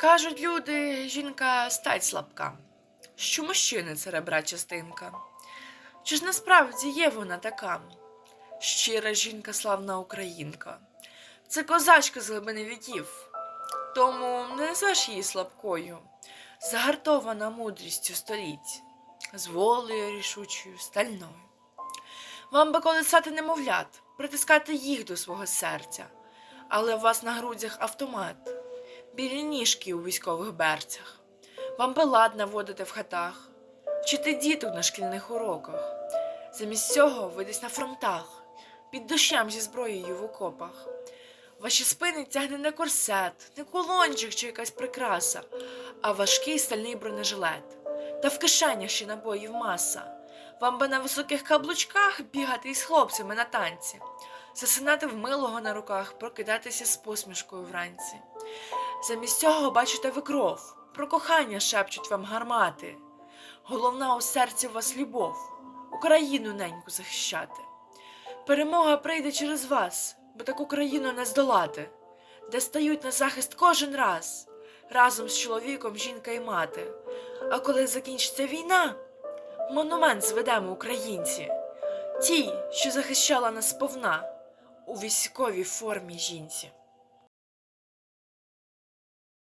Кажуть люди, жінка стать слабка, що мужчини це ребра частинка. Чи ж насправді є вона така? Щира жінка, славна українка. Це козачка з глибини віків, тому не назвеш її слабкою, загартована мудрістю століть, з волею рішучою, стальною. Вам би колисати немовлят, притискати їх до свого серця, але у вас на грудях автомат, білі ніжки у військових берцях. Вам би лад наводити в хатах, вчити діток на шкільних уроках. Замість цього ви десь на фронтах, під дощем зі зброєю в окопах. Ваші спини тягне не корсет, не кулончик чи якась прикраса, а важкий стальний бронежилет. Та в кишенях ще набоїв маса. Вам би на високих каблучках бігати із хлопцями на танці, засинати в милого на руках, прокидатися з посмішкою вранці. Замість цього бачите ви кров, про кохання шепчуть вам гармати. Головна у серці у вас любов, Україну неньку захищати. Перемога прийде через вас, бо таку країну не здолати, де стають на захист кожен раз, разом з чоловіком, жінка і мати. А коли закінчиться війна, монумент зведемо українці, тій, що захищала нас сповна у військовій формі жінці.